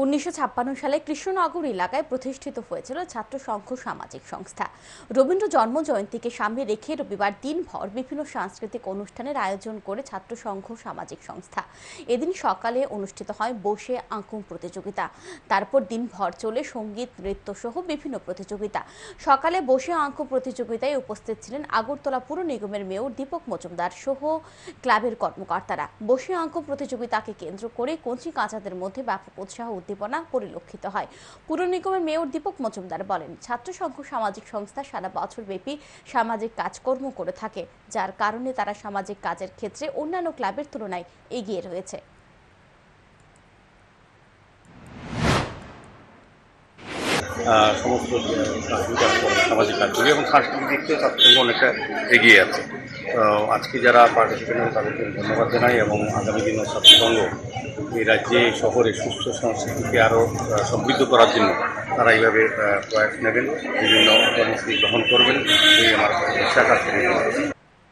উনিশশো ছাপ্পান্ন সালে কৃষ্ণনগর এলাকায় প্রতিষ্ঠিত হয়েছিল ছাত্র সংঘ সামাজিক সংস্থা। রবীন্দ্র জন্ম জয়ন্তীকে সামনে রেখে রবিবার দিনভর বিভিন্ন সাংস্কৃতিক অনুষ্ঠানের আয়োজন করে ছাত্র সংঘ সামাজিক সংস্থা। এদিন সকালে অনুষ্ঠিত হয় বসে আঁকুম প্রতিযোগিতা। তারপর দিনভর চলে সংগীত, নৃত্য সহ বিভিন্ন প্রতিযোগিতা। সকালে বসে আঁকো প্রতিযোগিতায় উপস্থিত ছিলেন আগরতলা পুর নিগমের মেয়র দীপক মজুমদার সহ ক্লাবের কর্মকর্তারা। বসে আঁকো প্রতিযোগিতাকে কেন্দ্র করে কঞ্চি কাঁচাদের মধ্যে ব্যাপক উৎসাহ উদ্দীপনা পরিলক্ষিত হয়। পুর নিগমের মেয়র দীপক মজুমদার বলেন, ছাত্র সংঘ, সামাজিক সংস্থা, সারা বছর ব্যাপী সামাজিক কাজকর্ম করে থাকে, যার কারণে তারা সামাজিক কাজের ক্ষেত্রে অন্যান্য ক্লাবের তুলনায় এগিয়ে রয়েছে। সমস্ত সামাজিক কাজগুলি এবং সাংস্কৃতিক দিক থেকে ছাত্রসংঘ অনেকটা এগিয়ে আছে। আজকে যারা পার্টিসিপেন্ট তাদেরকে ধন্যবাদ জানাই এবং আগামী দিনে ছাত্রসংঘ এই রাজ্যে শহরে সুস্থ সংস্কৃতিকে আরও সমৃদ্ধ করার জন্য তারা এইভাবে প্রয়াস নেবেন, বিভিন্ন কর্মসূচি গ্রহণ করবেন এই আমার বিশ্বাস আছে